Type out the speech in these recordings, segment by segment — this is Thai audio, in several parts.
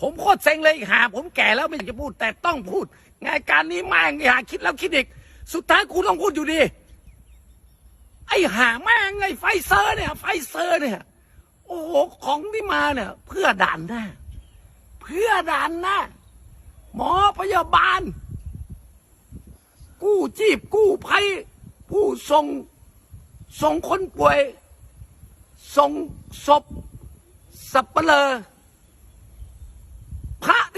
ผมโคตรเซ็งเลยหา ผมแก่แล้วไม่อยากจะพูด แต่ต้องพูดงานการนี้แม่งไอ้หาคิดแล้วคิดอีก สุดท้ายกูต้องพูดอยู่ดี ไอ้หาแม่งไอ้ไฟเซอร์เนี่ย ไฟเซอร์เนี่ย โอ้โหของที่มาเนี่ย เพื่อด่านหน้า เพื่อด่านหน้า หมอพยาบาล กู้ชีพกู้ภัยผู้ส่งส่งคนป่วยส่งศพสับเปลือ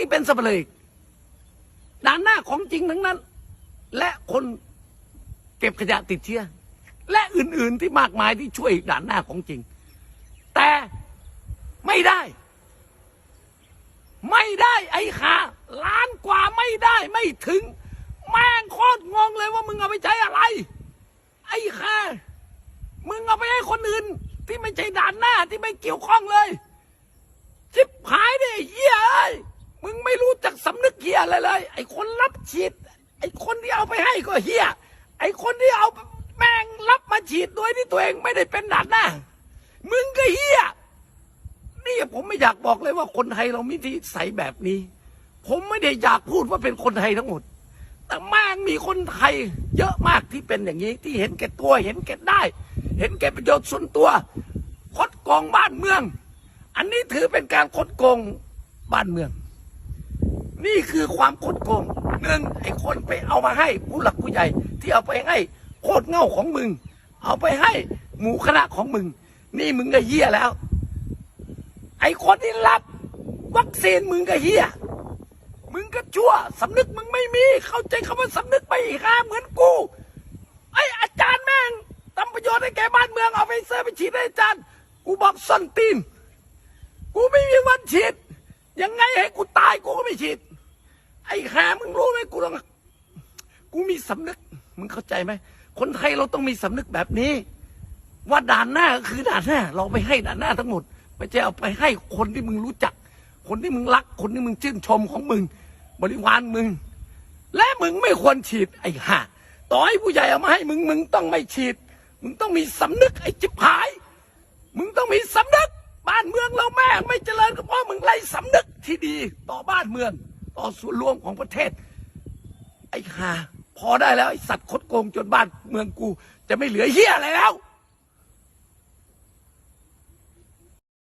ที่เป็นสับเปลออีกด่านหน้าของจริงทั้งนั้น และคนเก็บขยะติดเชื้อและอื่น ๆที่มากมายที่ช่วยด่านหน้าของจริง แต่ไม่ได้ ไม่ได้ไอ้ขาล้านกว่าไม่ได้ไม่ถึง แม่งโคตรงงเลยว่ามึงเอาไปใช้อะไร ไอ้ขามึงเอาไปให้คนอื่น ที่ไม่ใช่ด่านหน้าที่ไม่เกี่ยวข้องเลยชิบหายดิเหี้ยเอ้ย มึงไม่รู้จักสำนึกเหี้ยอะไรเลย ไอ้คนรับฉีด ไอ้คนที่เอาไปให้ก็เหี้ยไอ้คนที่เอาแม่งรับมาฉีดโดยที่ตัวเองไม่ได้เป็นด่านหน้ามึงก็เหี้ยนี่ผมไม่อยากบอกเลยว่าคนไทยเรามีที่ใสแบบนี้ ผมไม่ได้อยากพูดว่าเป็นคนไทยทั้งหมด แต่แม่งมีคนไทย เยอะมากที่เป็นอย่างนี้ที่เห็นแก่ตัวเห็นแก่ได้ เห็นแก่ประโยชน์ส่วนตัวคดโกงบ้านเมือง อันนี้ถือเป็นการคดโกงบ้านเมือง นี่คือความคดโกงหนึ่งไอ้คนไปเอามาให้ผู้หลักผู้ใหญ่ ที่เอาไปให้โคตรเง่าของมึง เอาไปให้หมู่คณะของมึง นี่มึงก็เหี้ยแล้ว ไอ้คนที่รับ วัคซีนมึงก็เฮียมึงก็ชั่วสำนึกมึงไม่มี เข้าใจคำว่าสำนึกไปอีกฮะเหมือนกูไอ้อาจารย์แม่งทำประโยชน์ให้แกบ้านเมืองเอาไปเซอร์ไปฉีดให้อาจารย์กูบอกส้นตีนกูไม่มีวันฉีดยังไงให้กูตายกูก็ไม่ฉีด ไอ้แค่มึงรู้ไหมกูต้อง กูมีสำนึก มึงเข้าใจไหม คนไทยเราต้องมีสำนึกแบบนี้ ว่าด่านหน้าก็คือด่านหน้า เราไปให้ด่านหน้าทั้งหมด ไม่ใช่เอาไปให้คนที่มึงรู้จัก คนที่มึงรัก คนที่มึงชื่นชมของมึง บริวารมึง และมึงไม่ควรฉีดไอ้ห่าต่อให้ผู้ใหญ่เอามาให้มึง มึงต้องไม่ฉีด มึงต้องมีสำนึกไอ้จิบหาย มึงต้องมีสำนึก บ้านเมืองเราแม่งไม่เจริญก็เพราะมึงไร้สำนึกที่ดีต่อบ้านเมือง ต่อส่วนรวมของประเทศ ไอ้ห่าพอได้แล้วไอ้สัตว์คดโกงจนบ้านเมืองกู จะไม่เหลือเหี้ยอะไรแล้ว